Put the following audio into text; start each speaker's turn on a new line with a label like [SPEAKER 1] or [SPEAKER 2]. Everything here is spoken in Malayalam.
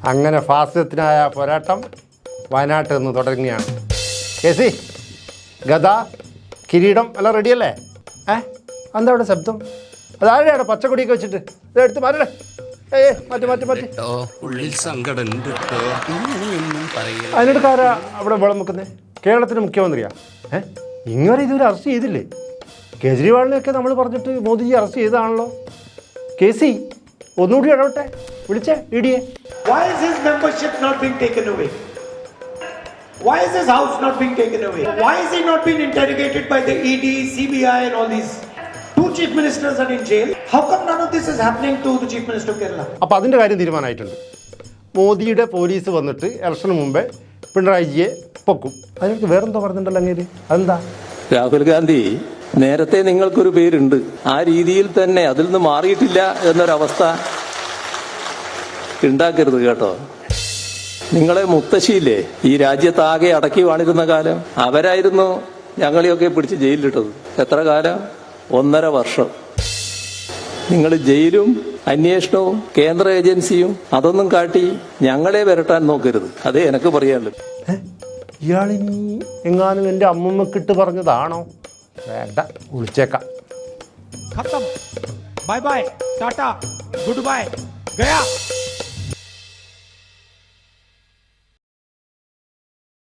[SPEAKER 1] അങ്ങനെ ഫാസിസത്തിനായ പോരാട്ടം വയനാട്ടിൽ നിന്ന് തുടങ്ങുകയാണ് കെ സി ഗദ കിരീടം എല്ലാം റെഡിയല്ലേ ഏ? എന്താ അവിടെ ശബ്ദം? അതാരെയാണ് പച്ചക്കൊടിയൊക്കെ വെച്ചിട്ട്? ഇത് എടുത്ത് മാറ്റണേ. ഏ മാറ്റി മാറ്റി മാറ്റി.
[SPEAKER 2] ഉള്ളിൽ കേട്ടോ. ഇങ്ങനെയൊന്നും
[SPEAKER 1] അവിടെ വെള്ളം വെക്കുന്നത് കേരളത്തിന്റെ മുഖ്യമന്ത്രിയാ. ഏ? ഇങ്ങനെ ഇതുവരെ അറസ്റ്റ് ചെയ്തില്ലേ? കേജ്രിവാളിനെയൊക്കെ നമ്മൾ പറഞ്ഞിട്ട് മോദിജി അറസ്റ്റ് ചെയ്തതാണല്ലോ. കെ സി ഒന്നുകൂടി ഇടപെട്ടെ. വിളിച്ചേ ഇടിയേ ഡിയെ
[SPEAKER 3] Why is his membership not being taken away? Why is his house not being taken away? Why is he not being interrogated by the ED, CBI, and all these? Two chief ministers are in jail. How come none of this is happening to the chief minister of Kerala?
[SPEAKER 1] അപ്പോൾ അതിന്റെ കാര്യം തീരുമാനമായിട്ടുണ്ട് മോദിയുടെ പോലീസ് വന്നിട്ട് ഇലക്ഷന് മുമ്പേ പിണറായിജിയെ പൊക്കും അതിനകത്ത് വേറെന്തോ പറഞ്ഞിട്ടുണ്ടല്ലോ അങ്ങേര് അതെന്താ
[SPEAKER 4] രാഹുൽ ഗാന്ധി നേരത്തെ നിങ്ങൾക്കൊരു പേരുണ്ട് ആ രീതിയിൽ തന്നെ അതിൽ നിന്ന് മാറിയിട്ടില്ല എന്നൊരവസ്ഥ ഉണ്ടാക്കരുത് കേട്ടോ. നിങ്ങളെ മുത്തശ്ശിയില്ലേ ഈ രാജ്യത്താകെ അടക്കി വാണിരുന്ന കാലം? അവരായിരുന്നു ഞങ്ങളെയൊക്കെ പിടിച്ച് ജയിലിലിട്ടത്. എത്ര കാലം? ഒന്നര വർഷം. നിങ്ങൾ ജയിലും അന്വേഷണവും കേന്ദ്ര ഏജൻസിയും അതൊന്നും കാട്ടി ഞങ്ങളെ വരട്ടാൻ നോക്കരുത്. അതേ എനിക്ക്
[SPEAKER 1] പറയാനുള്ളൂ ഇയാളിനി എങ്ങാനും എന്റെ അമ്മമ്മക്കിട്ട് പറഞ്ഞതാണോ? വേണ്ട വിളിച്ചേക്കാം.
[SPEAKER 5] Bye bye. Tata. Good bye. Gaya.